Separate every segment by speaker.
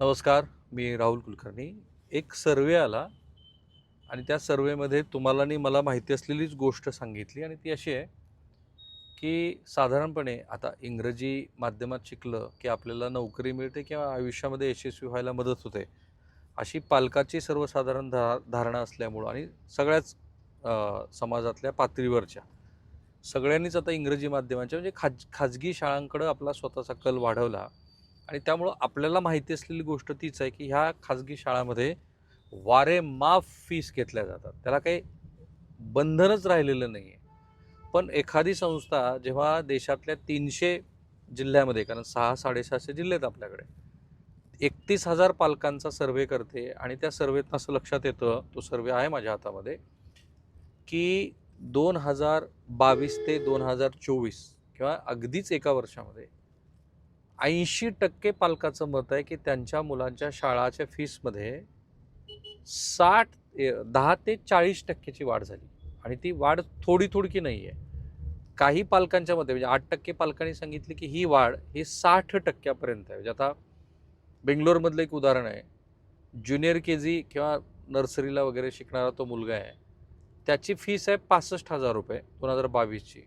Speaker 1: नमस्कार मी राहुल कुलकर्णी. एक सर्वे आला आणि त्या सर्वेमध्ये तुम्हाला आणि मला माहिती असलेलीच गोष्ट सांगितली आणि ती अशी आहे की साधारणपणे आता इंग्रजी माध्यमात शिकलं की आपल्याला नोकरी मिळते किंवा आयुष्यामध्ये यशस्वी व्हायला मदत होते अशी पालकाची सर्वसाधारण धा धारणा असल्यामुळं आणि सगळ्याच समाजातल्या पातळीवरच्या. सगळ्यांनीच आता इंग्रजी माध्यमाच्या म्हणजे खाज खाजगी शाळांकडं आपला स्वतःचा कल वाढवला. आणि त्यामुळं आपल्याला माहिती असलेली गोष्ट तीच आहे की ह्या खाजगी शाळामध्ये वारे माफ फीस घेतल्या जातात. त्याला काही बंधनच राहिलेलं नाही आहे पण एखादी संस्था जेव्हा देशातल्या तीनशे जिल्ह्यामध्ये कारण सहा साडेसहाशे जिल्हे आहेत आपल्याकडे एकतीस हजार पालकांचा सर्वे करते आणि त्या सर्वेत असं लक्षात येतं तो सर्वे आहे माझ्या हातामध्ये की दोन हजार बावीस ते दोन हजार चोवीस किंवा अगदीच एका वर्षामध्ये ऐंशी टक्के पालकाचं मत आहे की त्यांच्या मुलांच्या शाळाच्या फीसमध्ये साठ ए, दहा ते चाळीस टक्क्याची वाढ झाली. आणि ती वाढ थोडी थोडकी नाही आहे. काही पालकांच्या मते म्हणजे आठ टक्के पालकांनी सांगितले की ही वाढ ही साठ टक्क्यापर्यंत आहे. म्हणजे आता बेंगलोरमधलं एक उदाहरण आहे. ज्युनियर के जी किंवा नर्सरीला वगैरे शिकणारा तो मुलगा आहे. त्याची फीस आहे पासष्ट हजार रुपये दोन हजार बावीसची.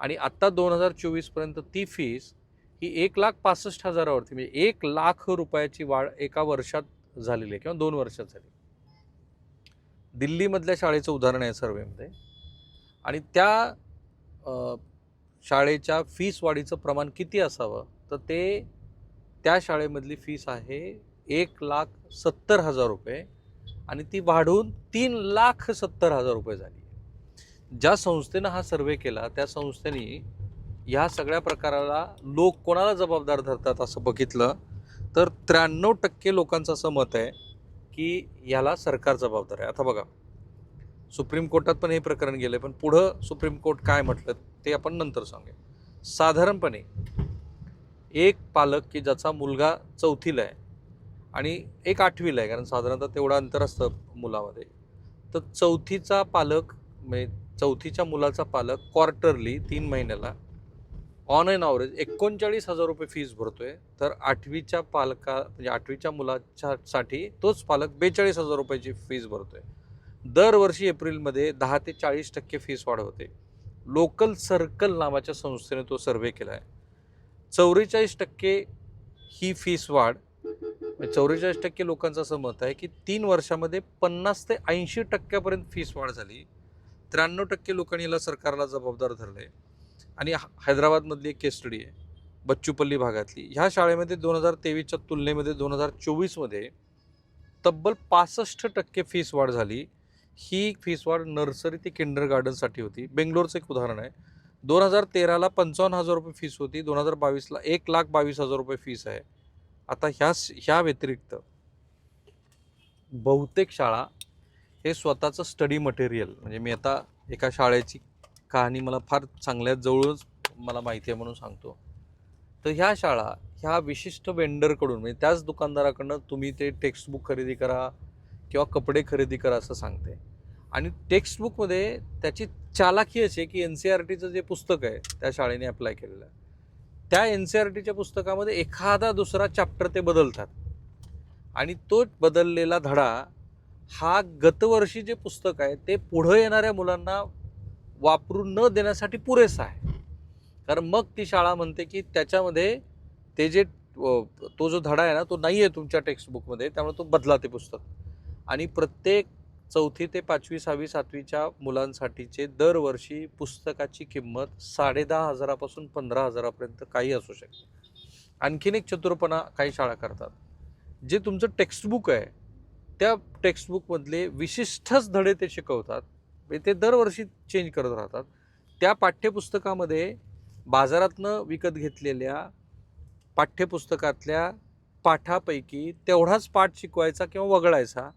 Speaker 1: आणि आत्ता दोन हजार चोवीसपर्यंत ती फीस ही एक लाख पासष्ट हजारावरती म्हणजे एक लाख रुपयाची वाढ एका वर्षात झालेली आहे किंवा दोन वर्षात झाली. दिल्लीमधल्या शाळेचं उदाहरण आहे सर्वेमध्ये. आणि त्या शाळेच्या फीस वाढीचं प्रमाण किती असावं? तर ते त्या शाळेमधली फीस आहे एक लाख सत्तर हजार रुपये. आणि ती वाढून तीन लाख सत्तर हजार रुपये झाली ज्या संस्थेनं हा सर्वे केला त्या संस्थेने ह्या सगळ्या प्रकाराला लोक कोणाला जबाबदार धरतात असं बघितलं तर त्र्याण्णव टक्के लोकांचं असं मत आहे की याला सरकार जबाबदार आहे. आता बघा सुप्रीम कोर्टात पण हे प्रकरण गेलं पण पुढं सुप्रीम कोर्ट काय म्हटलं ते आपण नंतर सांगूया. साधारणपणे एक पालक की ज्याचा मुलगा चौथीला आहे आणि एक आठवीला आहे कारण साधारणतः तेवढं अंतर असतं मुलामध्ये तर चौथीचा पालक म्हणजे चौथीच्या मुलाचा पालक क्वार्टरली तीन महिन्याला ऑन एन ॲव्हरेज एकोणचाळीस हजार रुपये फीज भरतोय. तर आठवीच्या पालका म्हणजे आठवीच्या मुलाच्या साठी तोच पालक बेचाळीस हजार रुपयाची फीज भरतोय. दरवर्षी एप्रिलमध्ये दहा ते चाळीस टक्के फीस वाढ होते लोकल सर्कल नावाच्या संस्थेने तो सर्वे केला आहे चौवेचाळीस टक्के ही फीस वाढ म्हणजे चौवेचाळीस टक्के लोकांचं असं मत आहे की तीन वर्षामध्ये पन्नास ते ऐंशी टक्क्यापर्यंत फीस वाढ झाली. त्र्याण्णव टक्के लोकांनी याला सरकारला जबाबदार धरलं आहे आणि हा- हैदराबादमधली एक केस स्टडी आहे बच्चूपल्ली भागातली. ह्या शाळेमध्ये दोन हजार तेवीसच्या तुलनेमध्ये दोन हजार चोवीसमध्ये तब्बल पासष्ट टक्के फीस वाढ झाली. ही फीस वाढ नर्सरी ते किंडर गार्डनसाठी होती. बेंगलोरचं एक उदाहरण आहे. दोन हजार तेराला पंचावन्न हजार रुपये फीस होती. दोन हजार बावीसला एक लाख बावीस हजार रुपये फीस आहे. आता ह्या ह्या व्यतिरिक्त बहुतेक शाळा हे स्वतःचं स्टडी मटेरियल म्हणजे मी आता एका शाळेची कहाणी मला फार चांगल्या जवळच मला माहिती आहे म्हणून सांगतो. तर ह्या शाळा ह्या विशिष्ट वेंडरकडून म्हणजे त्याच दुकानदाराकडनं तुम्ही ते टेक्स्टबुक खरेदी करा किंवा कपडे खरेदी करा असं सांगते. आणि टेक्स्टबुकमध्ये त्याची चालाकी अशी आहे की एन सी आर टीचं जे पुस्तक आहे त्या शाळेने अप्लाय केलेलं आहे. त्या एन सी आर टीच्या पुस्तकामध्ये एखादा दुसरा चॅप्टर ते बदलतात. आणि तो बदललेला धडा हा गतवर्षी जे पुस्तक आहे ते पुढं येणाऱ्या मुलांना वापरू न देण्यासाठी पुरेसा आहे. कारण मग ती शाळा म्हणते की त्याच्यामध्ये ते जे तो जो धडा आहे ना तो नाही आहे तुमच्या टेक्स्टबुकमध्ये त्यामुळे तो बदला ते पुस्तक. आणि प्रत्येक चौथी ते पाचवी सहावी सातवीच्या मुलांसाठीचे दरवर्षी पुस्तकाची किंमत साडेदहा हजारापासून पंधरा हजारापर्यंत काही असू शकते. आणखीन एक चतुरपणा काही शाळा करतात. जे तुमचं टेक्स्टबुक आहे त्या टेक्स्टबुकमधले विशिष्टच धडे ते शिकवतात. म्हणजे ते दरवर्षी चेंज करत राहतात. त्या पाठ्यपुस्तकामध्ये बाजारातनं विकत घेतलेल्या पाठ्यपुस्तकातल्या पाठापैकी तेवढाच पाठ शिकवायचा किंवा वगळायचा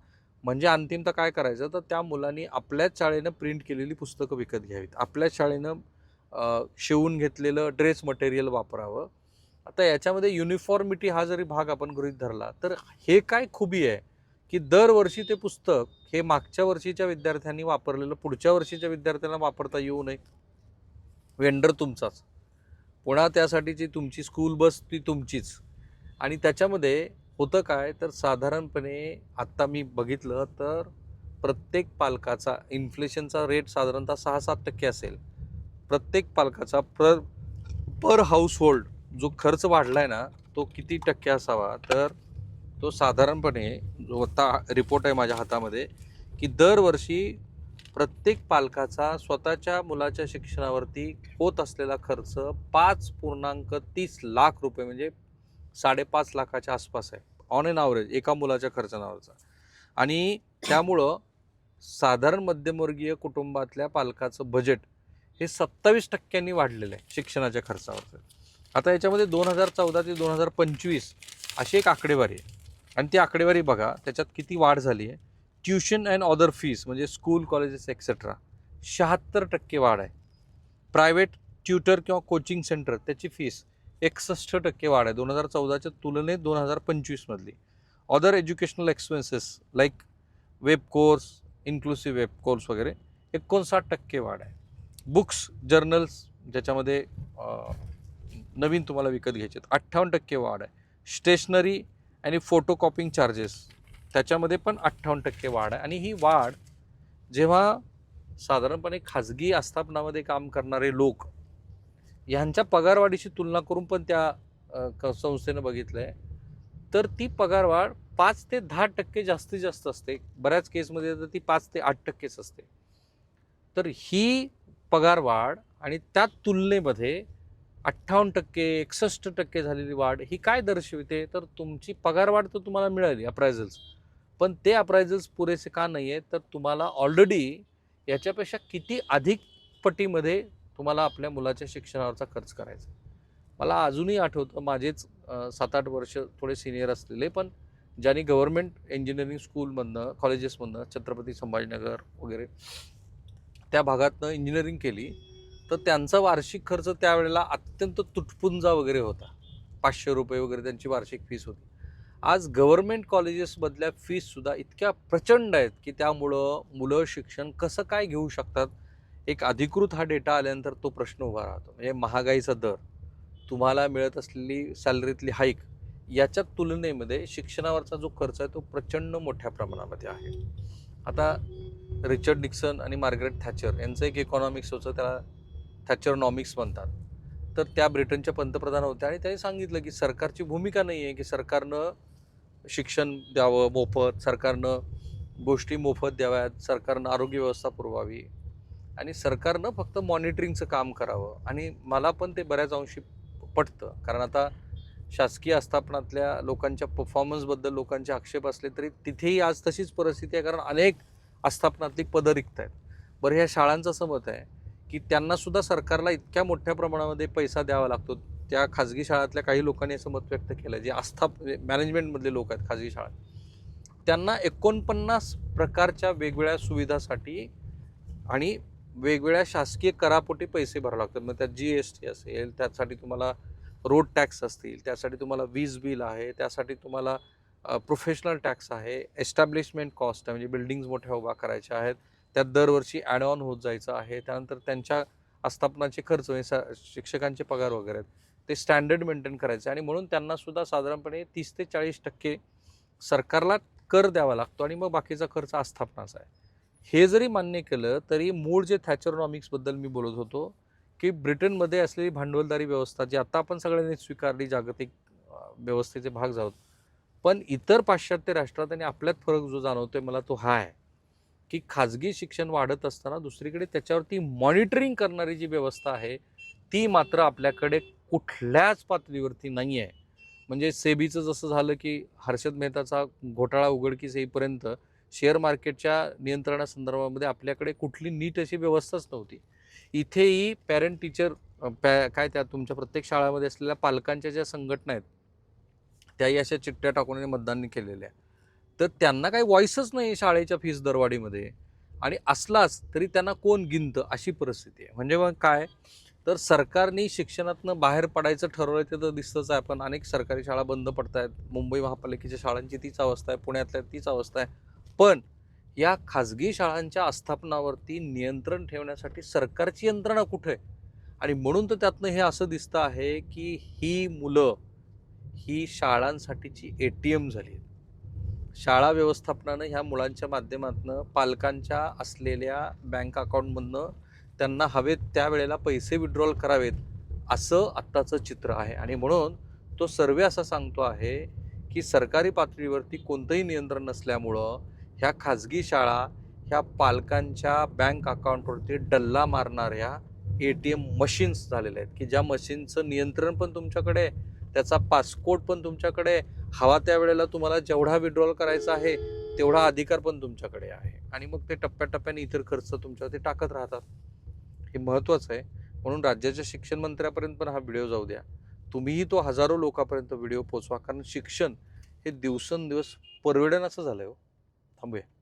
Speaker 1: म्हणजे अंतिमतः काय करायचं? तर त्या मुलांनी आपल्याच शाळेनं प्रिंट केलेली पुस्तकं विकत घ्यावीत. आपल्याच शाळेनं शिवून घेतलेलं ड्रेस मटेरियल वापरावं. आता याच्यामध्ये युनिफॉर्मिटी हा जरी भाग आपण गृहीत धरला तर हे काय खुबी आहे? की दरवर्षी ते पुस्तक हे मागच्या वर्षीच्या विद्यार्थ्यांनी वापरलेलं पुढच्या वर्षीच्या विद्यार्थ्यांना वापरता येऊ नये. वेंडर तुमचाच. पुन्हा त्यासाठीची तुमची स्कूल बस ती तुमचीच. आणि त्याच्यामध्ये होतं काय? तर साधारणपणे आत्ता मी बघितलं तर प्रत्येक पालकाचा इन्फ्लेशनचा रेट साधारणतः सहा सात टक्के असेल. प्रत्येक पालकाचा पर पर हाऊसहोल्ड जो खर्च वाढला आहे ना तो किती टक्के असावा? तर तो साधारणपणे जो आता रिपोर्ट आहे माझ्या हातामध्ये की दरवर्षी प्रत्येक पालकाचा स्वतःच्या मुलाच्या शिक्षणावरती होत असलेला खर्च पाच पूर्णांक तीस लाख रुपये म्हणजे साडेपाच लाखाच्या आसपास आहे. ऑन एन ॲव्हरेज एका मुलाच्या खर्चानावरचा. आणि त्यामुळं साधारण मध्यमवर्गीय कुटुंबातल्या पालकाचं बजेट हे सत्तावीस टक्क्यांनी वाढलेलं आहे शिक्षणाच्या खर्चावरचं. आता याच्यामध्ये दोन हजार चौदा ते दोन हजार पंचवीस अशी एक आकडेवारी आहे. आणि ती आकडेवारी बघा त्याच्यात किती वाढ झाली आहे. ट्युशन अँड ऑदर फीस म्हणजे स्कूल कॉलेजेस एक्सेट्रा शहात्तर टक्के वाढ आहे. प्रायव्हेट ट्युटर किंवा कोचिंग सेंटर त्याची फीस एकसष्ट टक्के वाढ आहे. दोन हजार चौदाच्या तुलनेत दोन हजार पंचवीसमधली other educational expenses like web course inclusive web course वगैरे एकोणसाठ टक्के वाढ आहे. बुक्स जर्नल्स ज्याच्यामध्ये नवीन तुम्हाला विकत घ्यायचे आहेत अठ्ठावन्न टक्के वाढ आहे. स्टेशनरी आणि फोटो कॉपिंग चार्जेस त्याच्यामध्ये पण अठ्ठावन्न टक्के वाढ आहे. आणि ही वाढ जेव्हा साधारणपणे खाजगी आस्थापनामध्ये काम करणारे लोक ह्यांच्या पगारवाढीशी तुलना करून पण त्या क- संस्थेनं बघितलं आहे तर ती पगारवाढ पाच ते दहा टक्के जास्तीत जास्त असते. बऱ्याच केसमध्ये तर ती पाच ते आठ टक्केच असते. तर ही पगारवाढ आणि त्या तुलनेमध्ये अठ्ठावन्न टक्के एकसष्ट टक्के झालेली वाढ ही काय दर्शविते? तर तुमची पगारवाढ तर तुम्हाला मिळाली अप्रायझल्स पण ते अप्रायझल्स पुरेसे का नाही आहेत तर तुम्हाला ऑलरेडी याच्यापेक्षा किती अधिक पटीमध्ये तुम्हाला आपल्या मुलाच्या शिक्षणावरचा खर्च करायचा आहे. मला अजूनही आठवतं माझेच सात आठ वर्ष थोडे सिनियर असलेले पण ज्यांनी गव्हर्नमेंट इंजिनिअरिंग स्कूलमधनं कॉलेजेसमधनं छत्रपती संभाजीनगर वगैरे त्या भागातनं इंजिनिअरिंग केली. तर त्यांचा वार्षिक खर्च त्यावेळेला अत्यंत तुटपुंजा वगैरे होता. पाचशे रुपये वगैरे त्यांची वार्षिक फीस होती. आज गव्हर्नमेंट कॉलेजेसमधल्या फीससुद्धा इतक्या प्रचंड आहेत की त्यामुळं मुलं शिक्षण कसं काय घेऊ शकतात? एक अधिकृत हा डेटा आल्यानंतर तो प्रश्न उभा राहतो. म्हणजे महागाईचा दर तुम्हाला मिळत असलेली सॅलरीतली हाईक याच्या तुलनेमध्ये शिक्षणावरचा जो खर्च आहे तो प्रचंड मोठ्या प्रमाणामध्ये आहे. आता रिचर्ड निक्सन आणि मार्गरेट थॅचर यांचं एक इकॉनॉमिक्स होतं. त्याला थॅचरनॉमिक्स म्हणतात. तर त्या ब्रिटनच्या पंतप्रधान होत्या आणि त्यांनी सांगितलं की सरकारची भूमिका नाही आहे की सरकारनं शिक्षण द्यावं मोफत सरकारनं गोष्टी मोफत द्याव्यात सरकारनं आरोग्य व्यवस्था पुरवावी आणि सरकारनं फक्त मॉनिटरिंगचं काम करावं. आणि मला पण ते बऱ्याच अंशी पटतं. कारण आता शासकीय आस्थापनातल्या लोकांच्या परफॉर्मन्सबद्दल लोकांचे आक्षेप असले तरी तिथेही आज तशीच परिस्थिती आहे. कारण अनेक आस्थापनातली पदं रिक्त आहेत. बरं ह्या शाळांचं असं मत आहे की त्यांना सुद्धा सरकारला इतक्या मोठ्या प्रमाणामध्ये पैसा द्यावा लागतो. त्या खाजगी शाळातल्या काही लोकांनी असं मत व्यक्त केलं जे आस्था मॅनेजमेंटमधले लोक आहेत खाजगी शाळा. त्यांना एकोणपन्नास प्रकारच्या वेगवेगळ्या सुविधासाठी आणि वेगवेगळ्या शासकीय करापोटी पैसे भरावे लागतात. मग त्यात जी एस टी असेल त्यासाठी तुम्हाला रोड टॅक्स असतील त्यासाठी तुम्हाला वीज बिल आहे त्यासाठी तुम्हाला प्रोफेशनल टॅक्स आहे एस्टॅब्लिशमेंट कॉस्ट आहे म्हणजे बिल्डिंग्स मोठ्या उभा करायच्या आहेत. त्यात दरवर्षी ॲड ऑन होत जायचं आहे. त्यानंतर त्यांच्या आस्थापनाचे खर्च म्हणजे स शिक्षकांचे पगार वगैरे आहेत. ते स्टँडर्ड मेंटेन करायचे आणि म्हणून त्यांना सुद्धा साधारणपणे तीस ते चाळीस टक्के सरकारला कर द्यावा लागतो आणि मग बाकीचा खर्च आस्थापनाचा आहे. हे जरी मान्य केलं तरी मूळ जे थॅचरनॉमिक्सबद्दल मी बोलत होतो की ब्रिटनमध्ये असलेली भांडवलदारी व्यवस्था जी आता आपण सगळ्यांनी स्वीकारली जागतिक व्यवस्थेचे भाग जाऊत पण इतर पाश्चात्य राष्ट्रात आणि आपल्यात फरक जो जाणवतोय मला तो हा आहे. की खाजगी शिक्षण वाढत असताना दुसरीकडे त्याच्यावरती मॉनिटरिंग करणारी जी व्यवस्था आहे ती मात्र आपल्याकडे कुठल्याच पातळीवरती नाही आहे म्हणजे सेबीचं जसं झालं की हर्षद मेहताचा घोटाळा उघडकीस येईपर्यंत शेअर मार्केटच्या नियंत्रणासंदर्भामध्ये आपल्याकडे कुठली नीट अशी व्यवस्थाच नव्हती. इथेही पॅरेंट टीचर पॅ काय त्या तुमच्या प्रत्येक शाळामध्ये असलेल्या पालकांच्या ज्या संघटना आहेत त्याही अशा चिठ्ठ्या टाकून आणि मतदान केलेल्या तर त्यांना काही व्हॉइसच नाही शाळेच्या फीस दरवाढीमध्ये. आणि असलाच तरी त्यांना कोण गिनतं अशी परिस्थिती आहे. म्हणजे मग काय? तर सरकारने शिक्षणातनं बाहेर पडायचं ठरवलं ते तर दिसतंच आहे. पण अनेक सरकारी शाळा बंद पडत आहेत. मुंबई महापालिकेच्या शाळांची तीच अवस्था आहे. पुण्यातल्या तीच अवस्था आहे. पण या खाजगी शाळांच्या आस्थापनावरती नियंत्रण ठेवण्यासाठी सरकारची यंत्रणा कुठे? आहे आणि म्हणून तर त्यातनं हे असं दिसतं आहे की ही मुलं ही शाळांसाठीची ए टी एम झाली आहेत. शाळा व्यवस्थापनानं ह्या मुलांच्या माध्यमातून पालकांच्या असलेल्या बँक अकाउंटमधनं त्यांना हवेत त्यावेळेला पैसे विड्रॉल करावेत असं आत्ताचं चित्र आहे. आणि म्हणून तो सर्वे असा सांगतो आहे की सरकारी पातळीवरती कोणतंही नियंत्रण नसल्यामुळं ह्या खाजगी शाळा ह्या पालकांच्या बँक अकाउंटवरती डल्ला मारणाऱ्या ए टी एम मशीन्स झालेल्या आहेत. की ज्या मशीनचं नियंत्रण पण तुमच्याकडे आहे, त्याचा पासपोर्ट पण तुमच्याकडे हवा हवा त्यावेळेला तुम्हाला जेवढा विड्रॉल करायचा आहे तेवढा अधिकार पण तुमच्याकडे आहे. आणि मग ते टप्प्याटप्प्याने इतर खर्च तुमच्यावरती टाकत राहतात. हे महत्त्वाचं आहे. म्हणून राज्याच्या शिक्षण मंत्र्यापर्यंत पण हा व्हिडिओ जाऊ द्या. तुम्हीही तो हजारो लोकांपर्यंत व्हिडिओ पोचवा कारण शिक्षण हे दिवसेंदिवस परवडेनाचं झालं आहे हो. थांबूया.